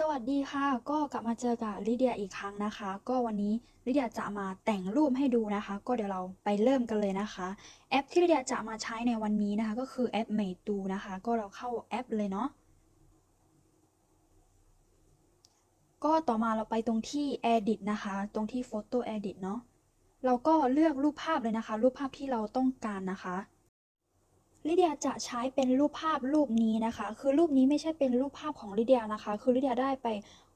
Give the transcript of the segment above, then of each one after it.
สวัสดีค่ะก็กลับมาเจอกับลิเดียอีกครั้งนะคะ ก็วันนี้ลิเดียจะมาแต่งรูปให้ดูนะคะ ก็เดี๋ยวเราไปเริ่มกันเลยนะคะ แอปที่ลิเดียจะมาใช้ในวันนี้นะคะ ก็คือแอป Meitu นะคะ ก็เราเข้าแอปเลยเนาะก็ต่อมาเราไปตรงที่ Edit นะคะ ตรงที่ Photo Edit เนาะเราก็เลือกรูปภาพเลยนะคะ รูปภาพที่เราต้องการนะคะ ลิเดียจะใช้เป็นรูปภาพรูปนี้นะคะ คือรูปนี้ไม่ใช่เป็นรูปภาพของลิเดียนะคะ คือลิเดียได้ไป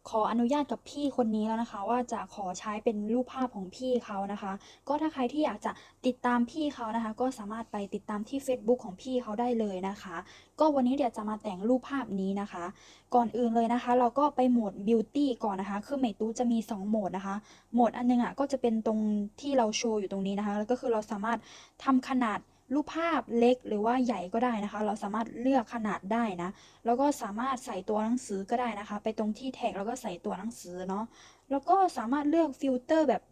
ขออนุญาตกับพี่คนนี้แล้วนะคะ ว่าจะขอใช้เป็นรูปภาพของพี่เขานะคะ ก็ถ้าใครที่อยากจะติดตามพี่เขานะคะ ก็สามารถไปติดตามที่ Facebook ของพี่เขาได้เลยนะคะ ก็วันนี้เดี๋ยวจะมาแต่งรูปภาพนี้นะคะ ก่อนอื่นเลยนะคะ เราก็ไปโหมด Beauty ก่อนนะคะ คือเมตูจะมี 2 โหมดนะคะ โหมดอันนึงอะก็จะเป็นตรงที่เราโชว์อยู่ตรงนี้นะคะแล้วก็คือเราสามารถทำขนาด รูปภาพเล็กหรือว่าใหญ่ก็ได้นะคะ เราสามารถเลือกขนาดได้นะ แล้วก็สามารถใส่ตัวหนังสือก็ได้นะคะ ไปตรงที่แท็กแล้วก็ใส่ตัวหนังสือเนาะ แล้วก็สามารถเลือกฟิลเตอร์แบบ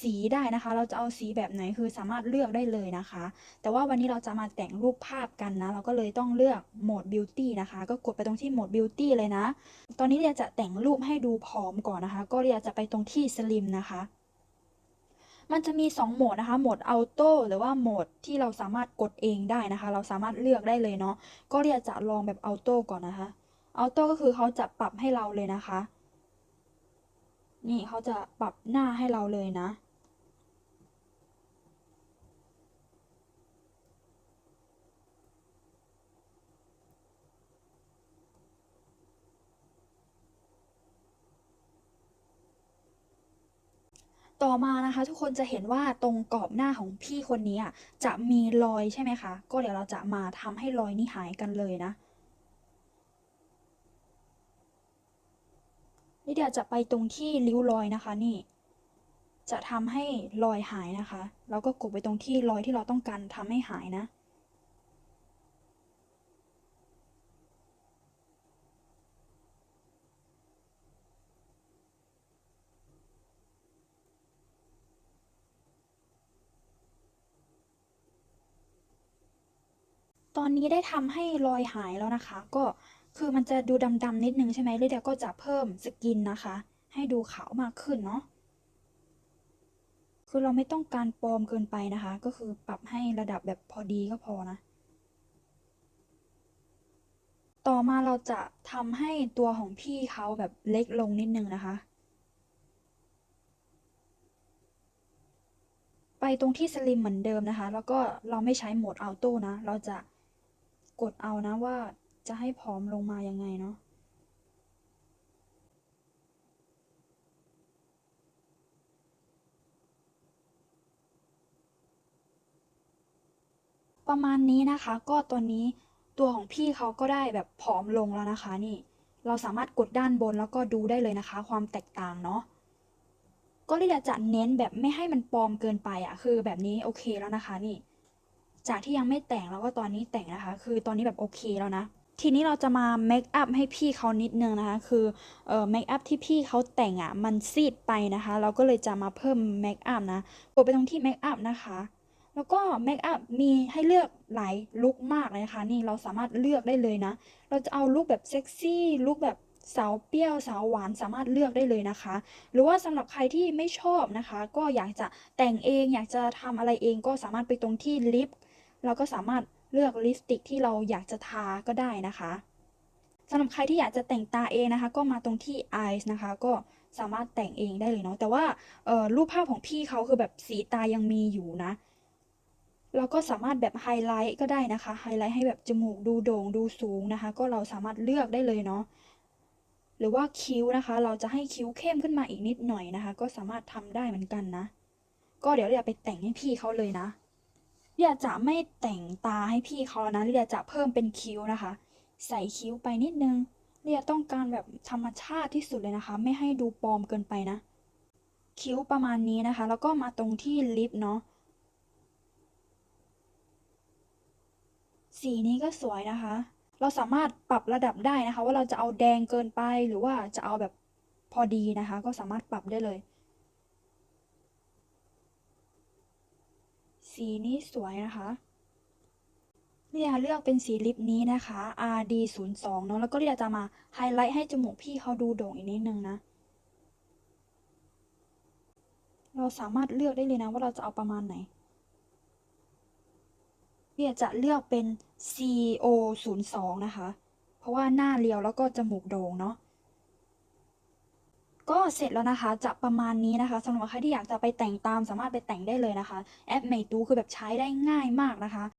สีได้นะคะ เราจะเอาสีแบบไหนคือสามารถเลือกได้เลยนะคะ แต่ว่าวันนี้เราจะมาแต่งรูปภาพกันนะ เราก็เลยต้องเลือกโหมด Beauty นะคะ ก็กดไปตรงที่โหมด Beauty เลยนะ ตอนนี้เรียจะแต่งรูปให้ดูผอมก่อนนะคะ ก็เรียจะไปตรงที่ Slim นะคะ มันจะมี 2 โหมดนะคะ โหมด Auto หรือว่าโหมดที่เราสามารถกดเองได้นะคะ เราสามารถเลือกได้เลยเนาะ ก็เรียกจะลองแบบ Auto ก่อนนะคะ Auto ก็คือเขาจะปรับให้เราเลยนะคะ นี่เขาจะปรับหน้าให้เราเลยนะ ต่อมานะคะทุกคนจะเห็นว่าตรงกรอบหน้าของพี่คนนี้จะมีรอยใช่ไหมคะ ก็เดี๋ยวเราจะมาทำให้รอยนี้หายกันเลยนะนี่เดี๋ยวจะไปตรงที่ริ้วรอยนะคะนี่ จะทำให้รอยหายนะคะ แล้วก็กดไปตรงที่รอยที่เราต้องการทำให้หายนะ ตอนนี้ได้ทำให้รอยหายแล้วนะคะ ก็คือมันจะดูดำๆนิดนึงใช่ไหมลยเดียก็จะเพิ่มสกินนะคะ ให้ดูขาวมากขึ้นเนาะคือเราไม่ต้องการปลอมเกินไปนะคะ ก็คือปรับให้ระดับแบบพอดีก็พอนะ ต่อมาเราจะทำให้ตัวของพี่เขาแบบเล็กลงนิดนึงนะคะ ไปตรงที่สลิมเหมือนเดิมนะคะ แล้วก็เราไม่ใช้โหมดออโต้นะ เราจะ กดเอานะว่าจะให้ผอมลงมายังไงเนาะประมาณนี้นะคะ ก็ตอนนี้ตัวของพี่เขาก็ได้แบบผอมลงแล้วนะคะนี่ เราสามารถกดด้านบนแล้วก็ดูได้เลยนะคะ ความแตกต่างเนาะก็ลิเดียจะเน้นแบบไม่ให้มันปลอมเกินไปอะคือแบบนี้โอเคแล้วนะคะนี่ จากที่ยังไม่แต่งแล้วก็ตอนนี้แต่งนะคะ คือตอนนี้แบบโอเคแล้วนะ ทีนี้เราจะมาเมคอัพให้พี่เขานิดนึงนะคะ คือเอ่อเมคอัพที่พี่เขาแต่งอะมันซีดไปนะคะ เราก็เลยจะมาเพิ่มเมคอัพนะกดไปตรงที่เมคอัพนะคะ แล้วก็เมคอัพมีให้เลือกหลายลุคมากเลยนะคะนี่เราสามารถเลือกได้เลยนะ เราจะเอาลุคแบบเซ็กซี่ลุคแบบสาวเปรี้ยวสาวหวานสามารถเลือกได้เลยนะคะ หรือว่าสำหรับใครที่ไม่ชอบนะคะ ก็อยากจะแต่งเองอยากจะทำอะไรเองก็สามารถไปตรงที่ลิป เราก็สามารถเลือกลิปสติกที่เราอยากจะทาก็ได้นะคะสำหรับใครที่อยากจะแต่งตาเองนะคะ ก็มาตรงที่ eyes นะคะ ก็สามารถแต่งเองได้เลยเนาะแต่ว่ารูปภาพของพี่เขาคือแบบสีตายังมีอยู่นะ เราก็สามารถแบบไฮไลท์ก็ได้นะคะไฮไลท์ให้แบบจมูกดูโด่งดูสูงนะคะ ก็เราสามารถเลือกได้เลยเนาะหรือว่าคิ้วนะคะ เราจะให้คิ้วเข้มขึ้นมาอีกนิดหน่อยนะคะ ก็สามารถทำได้เหมือนกันนะ ก็เดี๋ยวเรียไปแต่งให้พี่เขาเลยนะ เรียจะไม่แต่งตาให้พี่เขาแล้วนะเรียจะเพิ่มเป็นคิ้วนะคะ ใส่คิ้วไปนิดนึงเรียต้องการแบบธรรมชาติที่สุดเลยนะคะ ไม่ให้ดูปลอมเกินไปนะ คิ้วประมาณนี้นะคะ แล้วก็มาตรงที่ลิปเนาะสีนี้ก็สวยนะคะ เราสามารถปรับระดับได้นะคะ ว่าเราจะเอาแดงเกินไปหรือว่าจะเอาแบบพอดีนะคะ ก็สามารถปรับได้เลย สีนี้สวยนะคะลิยเลือกเป็นสีลิปนี้นะคะ RD 0 2 เนาะแล้วก็ลิยจะมาไฮไลท์ให้จมูกพี่เขาดูโด่งอีกนิดนึงนะ เราสามารถเลือกได้เลยนะว่าเราจะเอาประมาณไหนลิยจะเลือกเป็น CO 0 2 นะคะ เพราะว่าหน้าเรียวแล้วก็จมูกโด่งเนาะ ก็เสร็จแล้วนะคะจะประมาณนี้นะคะสำหรับใครที่อยากจะไปแต่งตามสามารถไปแต่งได้เลยนะคะ แอปเมดูคือแบบใช้ได้ง่ายมากนะคะ